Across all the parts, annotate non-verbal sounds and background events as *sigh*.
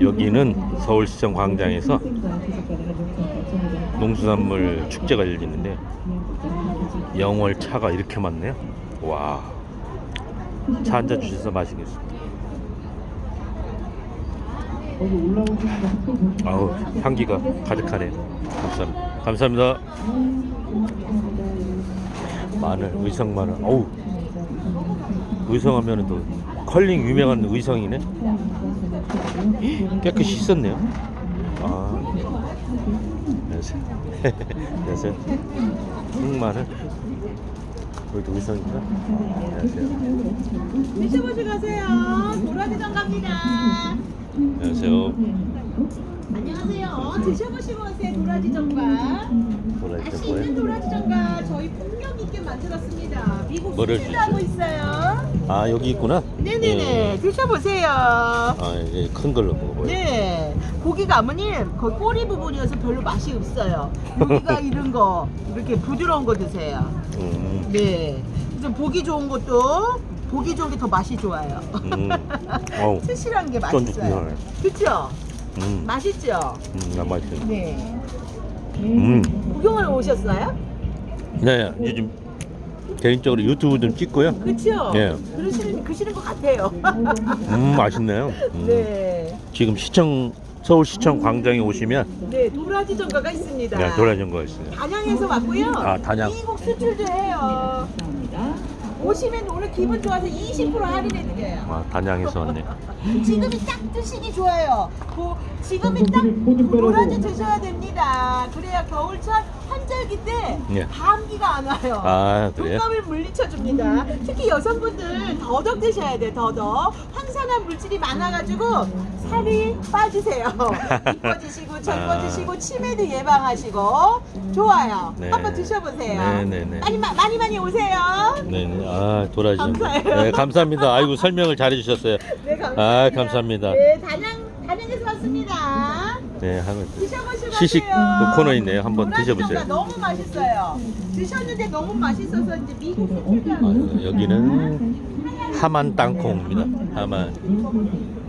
여기는 서울시청 광장에서 농수산물 축제가 열리는데 영월 차가 이렇게 많네요. 와. 차 한잔 주셔서 마시겠습니다. 아우 향기가 가득하네. 감사합니다. 감사합니다. 마늘, 의성 마늘. 어우 의성하면은 또 컬링 유명한 의성이네. 깨끗이 씻었네요. 아, 안녕하세요. *laughs* 안녕하세요. 흑마늘. 여기도 의성인가? 안녕하세요. 드셔보시 가세요. 도라지전 갑니다. 안녕하세요. 안녕하세요. 드셔보시고 오세요. 도라지전과. 뭐라 맛이 했던 있는 거예요? 도라지전과 저희 폭력 있게 만들었습니다. 미국 뭐를 수출하고? 있어요. 아 여기 있구나. 네네네. 드셔보세요. 아 이제 큰 걸로 먹어봐요. 네. 고기가 어머님 거의 꼬리 부분이어서 별로 맛이 없어요. 고기가 *laughs* 이런 거 이렇게 부드러운 거 드세요. 음, 네. 좀 보기 좋은 것도 보기 좋은 게 더 맛이 좋아요. 음, *laughs* 어우, 튼실한 게 쫀득하네. 맛있어요. 그쵸? 음, 맛있죠? 음, 나 맛있어. 네. 음, 구경을 오셨어요? 네, 요즘 개인적으로 유튜브 좀 찍고요. 그쵸? 예. 그러시는, 그시는 것 같아요. 음, 맛있네요. 음. 네. 지금 시청 서울시청 광장에 오시면 네, 도라지 전가가 있습니다. 네, 도라진 거 있어요. 단양에서 왔고요. 아, 단양. 미국 수출도 해요. 오시면 오늘 기분 좋아서 20% 할인해 드려요. 아, 단양에서 왔네. *laughs* 지금이 딱 드시기 좋아요. 그 지금이 딱 도라지 드셔야 됩니다. 그래야 겨울철 환절기 때 예. 감기가 안 와요. 아, 그래요? 독감을 물리쳐 줍니다. 특히 여성분들 더덕 드셔야 돼. 더덕. 황산화 물질이 많아가지고 살이 빠지세요. *laughs* 이뻐지시고 젊어지시고 치매도 예방하시고 좋아요. 네. 한번 드셔보세요. 네네네. 많이 마- 많이 많이 오세요. 네, 네. 아, 도라지. 감사해요. 네, 감사합니다. 아이고 설명을 잘해 주셨어요. 네 감사합니다. 아, 감사합니다. 네 단양 단양에서 왔습니다. 네, 한번 드셔보시면 시식 돼요. 그 코너 있네요. 한번 드셔보세요. 전가 너무 맛있어요. 드셨는데 너무 맛있어서 이제 미국 수출장. 아, 여기는 하만 땅콩입니다. 하만.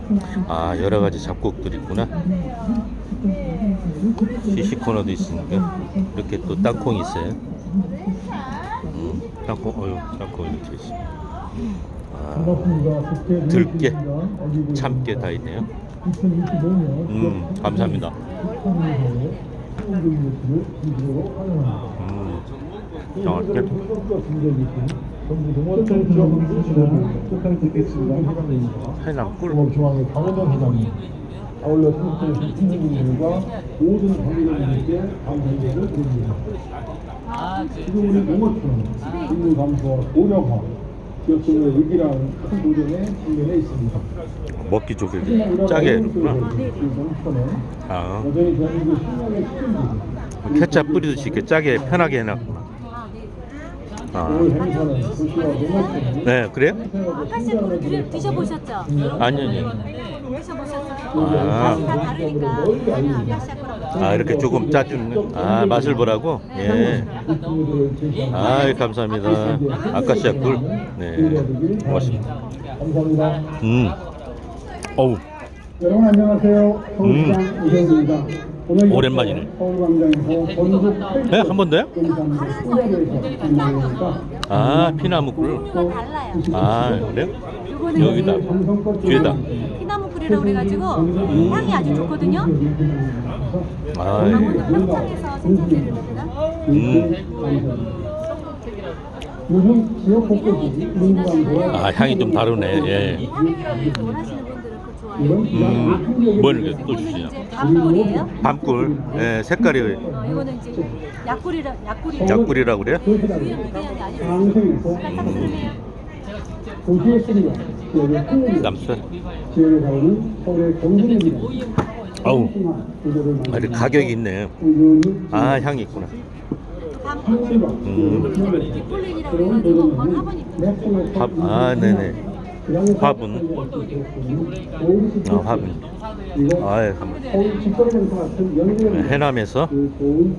아 여러 가지 잡곡들이 있구나. 시식 코너도 있으니까 이렇게 또 땅콩이 있어요. 음, 땅콩, 어유, 땅콩 이렇게 있어. 아, 들깨, 참깨 다 있네요. 음, 감사합니다. 음, 정확해. 해남 꿀. 중앙의 강원동 회장님 아울러 수석의 팀장님과 모든 관계자님께 감사의를 드립니다. 지금 우리 농어촌 인물 감소와 고령화 기업체의 위기라는 큰 도전에 직면해 있습니다. 먹기 좋게 짜게 해놓구나. 아, 여전히 대한민국. 케찹 뿌리듯이 이렇게 짜게 편하게 해놨구나. 아, 행사는 도시와 네, 그래요? 꿀 드- 드셔보셨죠? 아니요, 아니요. 드셔보셨어요? 아. 아, 이렇게 조금 짜주는 거? 아, 맛을 보라고? 예. 아, 감사합니다. 아카시아 꿀. 네, 고맙습니다. 음, 어우, 여러분 안녕하세요. 서울시장 이정입니다. 오늘 음. 오랜만이네. 서울광장에서 전국 네, 한 번 더요? 아, 피나무 꿀. 아, 그래요? 여기다, 뒤에다. 피나무 꿀이라고 그래가지고 향이 아주 좋거든요. 아, 강원도 평창에서 생산되는 겁니다. 음, 요즘 지역 곳곳이 인간과 아, 향이 좀 다르네. 예. 향을 원하시는 분들은 그 좋아해요. 음, 뭘 이렇게 또 주시냐? 이제 밤꿀이에요. 밤꿀. 예, 색깔이 어, 이거는 이제 약꿀이라 약꿀이 약꿀이라고 그래요? 깔딱스름해요. 도시의 쓰리가 지역의 흥미 경쟁입니다. 어우, 아, 가격이 있네. 아, 향이 있구나. 음. 밥, 아, 네네. 화분. 아, 화분. 아, 한번. 해남에서 그.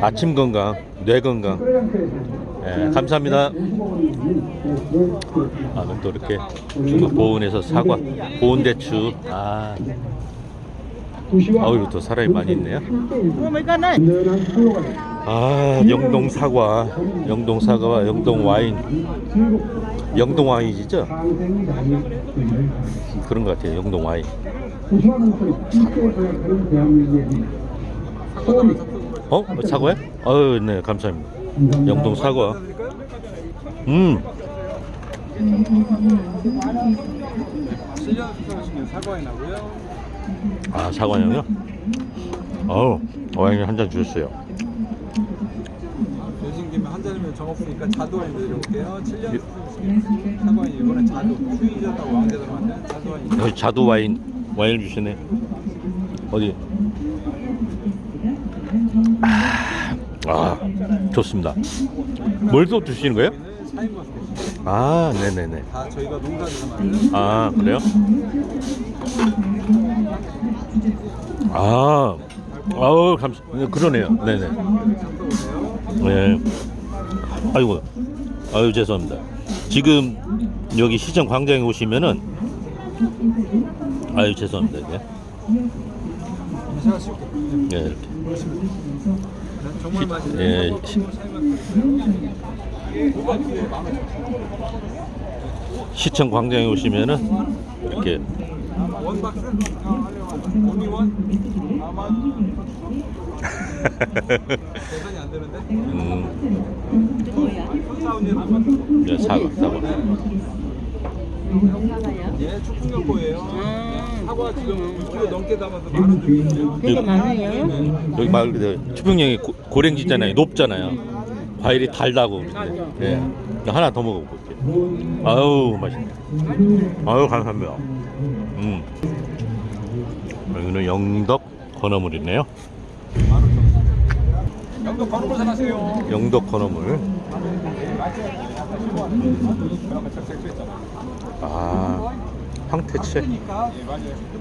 아침 건강, 뇌 건강, 예, 감사합니다. 아, 또 이렇게 중국 보은에서 사과, 보은 대추. 아, 아유, 또 사람이 많이 있네요. 아, 영동 사과, 영동 사과와 영동 와인, 영동 와인이죠? 그런 것 같아요, 영동 와인. 어? 사과요? 아유, 네, 감사합니다. 영동 사과. 음. 아, 사과향이요? 어우, 와인 한잔 주셨어요. 연신 김에 한 잔이면 정 없으니까 자두와인 드려볼게요. 7년 사과인 이번에 자두 만든 자두와인. 여기 자두 와인, 와인을 주시네. 어디? 아, 아, 좋습니다. 뭘 또 주시는 거예요? 아, 네네네. 다 저희가 농사에서 만든 아, 그래요? 아, 아우, 감사, 네, 그러네요. 네네. 네. 아이고, 아유, 죄송합니다. 지금 여기 시청 광장에 오시면은, 아유, 죄송합니다. 쉽게. 예, 이렇게. 예, 시- 시청 광장에 오시면은, 이렇게. *laughs* 음, 한 네, 사과, 사과. 예, 축풍경보예요. 사과 지금 6kg 넘게 담아서 만원 주거든요. 되게 많아요. 여기 말 그대로 추평령이 고- 고랭지잖아요. 높잖아요. 과일이 달다고. 예. 하나 더 먹어볼게요. 아우, 맛있네. 아유, 감사합니다. 음. 여기는 영덕 건어물이네요. 영도 건어물 사가세요. 영덕 건어물. 아, 황태채. 예, 맞아요.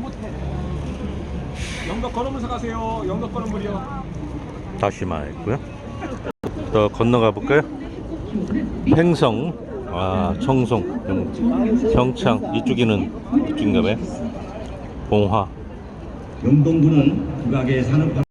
영도 건어물 사가세요. 영도 건어물이요. 다시마 있고요. 더 건너가 볼까요? 횡성, 아, 청송, 영- 평창 이쪽에는 이쪽인가 봐요. 봉화. 영동군은 국악에 산업